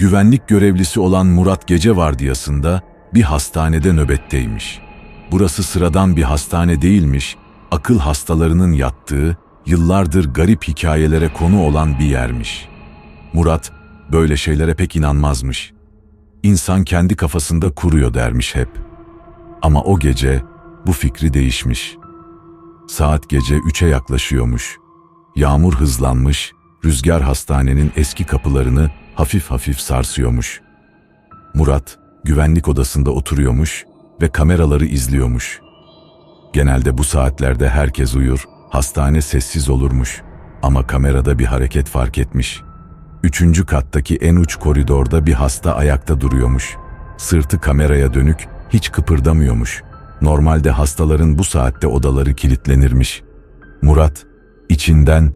Güvenlik görevlisi olan Murat gece vardiyasında bir hastanede nöbetteymiş. Burası sıradan bir hastane değilmiş, akıl hastalarının yattığı, yıllardır garip hikayelere konu olan bir yermiş. Murat böyle şeylere pek inanmazmış. İnsan kendi kafasında kuruyor dermiş hep. Ama o gece bu fikri değişmiş. Saat gece üçe yaklaşıyormuş. Yağmur hızlanmış, rüzgar hastanenin eski kapılarını hafif hafif sarsıyormuş. Murat güvenlik odasında oturuyormuş ve kameraları izliyormuş. Genelde bu saatlerde herkes uyur, hastane sessiz olurmuş. Ama kamerada bir hareket fark etmiş. Üçüncü kattaki en uç koridorda bir hasta ayakta duruyormuş. Sırtı kameraya dönük, hiç kıpırdamıyormuş. Normalde hastaların bu saatte odaları kilitlenirmiş. Murat, içinden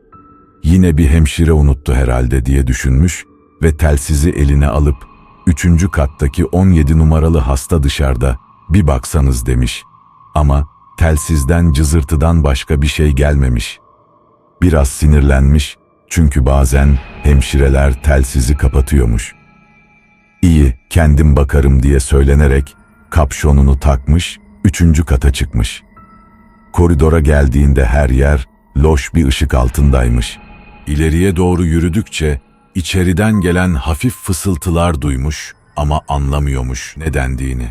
yine bir hemşire unuttu herhalde diye düşünmüş ve telsizi eline alıp üçüncü kattaki 17 numaralı hasta dışarıda bir baksanız demiş. Ama telsizden cızırtıdan başka bir şey gelmemiş. Biraz sinirlenmiş çünkü bazen hemşireler telsizi kapatıyormuş. İyi, kendim bakarım diye söylenerek kapşonunu takmış, üçüncü kata çıkmış. Koridora geldiğinde her yer loş bir ışık altındaymış. İleriye doğru yürüdükçe içeriden gelen hafif fısıltılar duymuş ama anlamıyormuş ne dendiğini.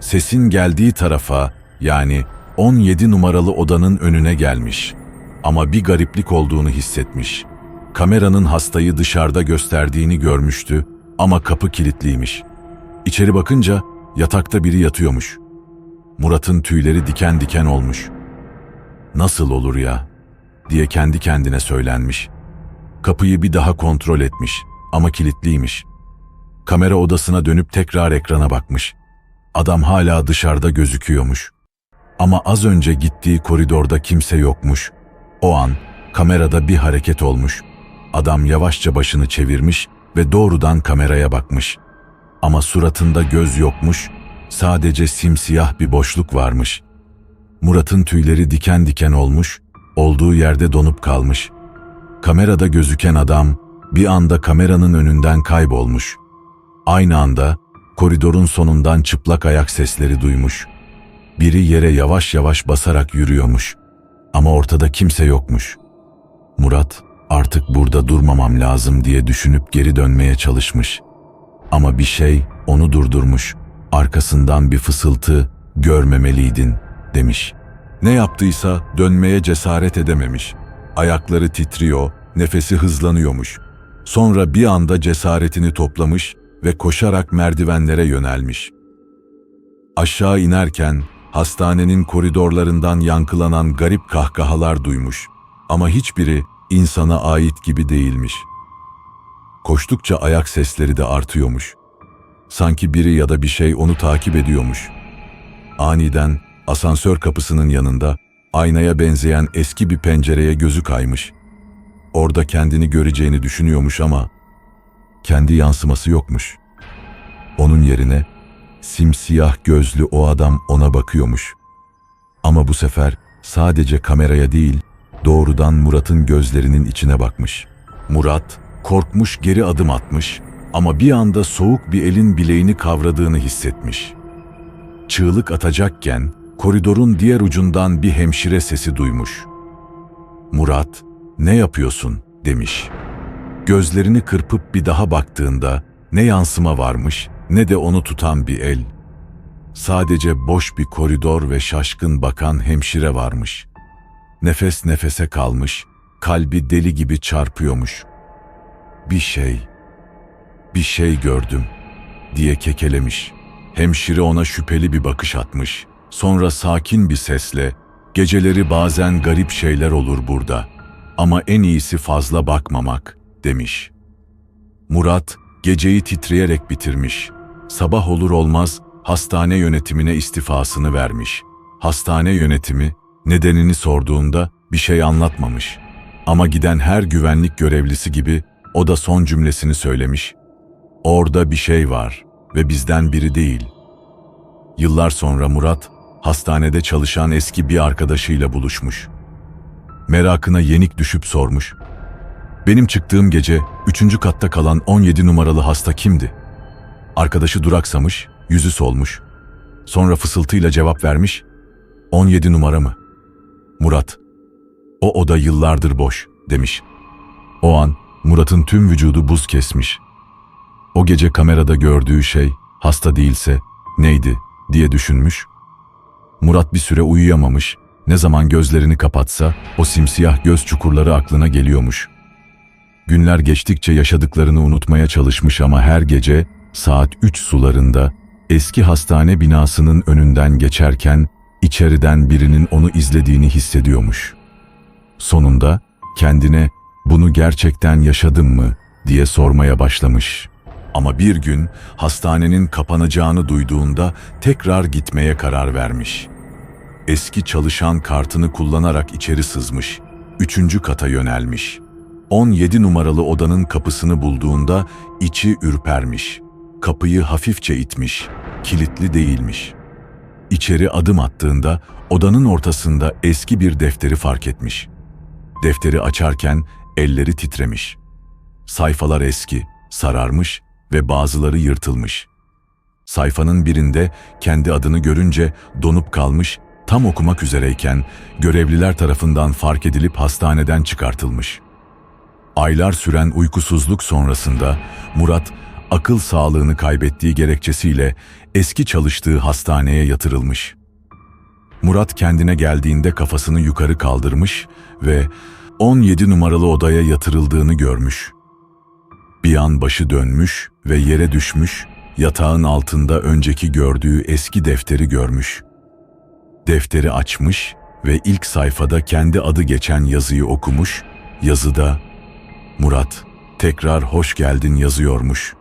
Sesin geldiği tarafa yani 17 numaralı odanın önüne gelmiş. Ama bir gariplik olduğunu hissetmiş. Kameranın hastayı dışarıda gösterdiğini görmüştü ama kapı kilitliymiş. İçeri bakınca yatakta biri yatıyormuş. Murat'ın tüyleri diken diken olmuş. Nasıl olur ya? diye kendi kendine söylenmiş. Kapıyı bir daha kontrol etmiş ama kilitliymiş. Kamera odasına dönüp tekrar ekrana bakmış. Adam hala dışarıda gözüküyormuş. Ama az önce gittiği koridorda kimse yokmuş. O an kamerada bir hareket olmuş. Adam yavaşça başını çevirmiş ve doğrudan kameraya bakmış. Ama suratında göz yokmuş, sadece simsiyah bir boşluk varmış. Murat'ın tüyleri diken diken olmuş, olduğu yerde donup kalmış. Kamerada gözüken adam bir anda kameranın önünden kaybolmuş. Aynı anda koridorun sonundan çıplak ayak sesleri duymuş. Biri yere yavaş yavaş basarak yürüyormuş. Ama ortada kimse yokmuş. Murat artık burada durmamam lazım diye düşünüp geri dönmeye çalışmış. Ama bir şey onu durdurmuş. Arkasından bir fısıltı görmemeliydin demiş. Ne yaptıysa dönmeye cesaret edememiş. Ayakları titriyor, nefesi hızlanıyormuş. Sonra bir anda cesaretini toplamış ve koşarak merdivenlere yönelmiş. Aşağı inerken hastanenin koridorlarından yankılanan garip kahkahalar duymuş ama hiçbiri insana ait gibi değilmiş. Koştukça ayak sesleri de artıyormuş. Sanki biri ya da bir şey onu takip ediyormuş. Aniden asansör kapısının yanında aynaya benzeyen eski bir pencereye gözü kaymış. Orada kendini göreceğini düşünüyormuş ama kendi yansıması yokmuş. Onun yerine simsiyah gözlü o adam ona bakıyormuş. Ama bu sefer sadece kameraya değil, doğrudan Murat'ın gözlerinin içine bakmış. Murat korkmuş geri adım atmış ama bir anda soğuk bir elin bileğini kavradığını hissetmiş. Çığlık atacakken koridorun diğer ucundan bir hemşire sesi duymuş. Murat, ne yapıyorsun demiş. Gözlerini kırpıp bir daha baktığında ne yansıma varmış ne de onu tutan bir el. Sadece boş bir koridor ve şaşkın bakan hemşire varmış. Nefes nefese kalmış, kalbi deli gibi çarpıyormuş. Bir şey, bir şey gördüm diye kekelemiş. Hemşire ona şüpheli bir bakış atmış. Sonra sakin bir sesle, geceleri bazen garip şeyler olur burada ama en iyisi fazla bakmamak demiş. Murat geceyi titreyerek bitirmiş. Sabah olur olmaz hastane yönetimine istifasını vermiş. Hastane yönetimi nedenini sorduğunda bir şey anlatmamış. Ama giden her güvenlik görevlisi gibi o da son cümlesini söylemiş. Orada bir şey var ve bizden biri değil. Yıllar sonra Murat hastanede çalışan eski bir arkadaşıyla buluşmuş. Merakına yenik düşüp sormuş. Benim çıktığım gece üçüncü katta kalan 17 numaralı hasta kimdi? Arkadaşı duraksamış, yüzü solmuş. Sonra fısıltıyla cevap vermiş. 17 numara mı? Murat. O oda yıllardır boş demiş. O an Murat'ın tüm vücudu buz kesmiş. O gece kamerada gördüğü şey hasta değilse neydi diye düşünmüş. Murat bir süre uyuyamamış. Ne zaman gözlerini kapatsa o simsiyah göz çukurları aklına geliyormuş. Günler geçtikçe yaşadıklarını unutmaya çalışmış ama her gece saat 3 sularında eski hastane binasının önünden geçerken içeriden birinin onu izlediğini hissediyormuş. Sonunda kendine bunu gerçekten yaşadım mı diye sormaya başlamış. Ama bir gün hastanenin kapanacağını duyduğunda tekrar gitmeye karar vermiş. Eski çalışan kartını kullanarak içeri sızmış. Üçüncü kata yönelmiş. 17 numaralı odanın kapısını bulduğunda içi ürpermiş. Kapıyı hafifçe itmiş. Kilitli değilmiş. İçeri adım attığında odanın ortasında eski bir defteri fark etmiş. Defteri açarken elleri titremiş. Sayfalar eski, sararmış ve bazıları yırtılmış. Sayfanın birinde kendi adını görünce donup kalmış, tam okumak üzereyken görevliler tarafından fark edilip hastaneden çıkartılmış. Aylar süren uykusuzluk sonrasında Murat akıl sağlığını kaybettiği gerekçesiyle eski çalıştığı hastaneye yatırılmış. Murat kendine geldiğinde kafasını yukarı kaldırmış ve 17 numaralı odaya yatırıldığını görmüş. Bir an başı dönmüş ve yere düşmüş, yatağın altında önceki gördüğü eski defteri görmüş. Defteri açmış ve ilk sayfada kendi adı geçen yazıyı okumuş, yazıda Murat, tekrar hoş geldin yazıyormuş.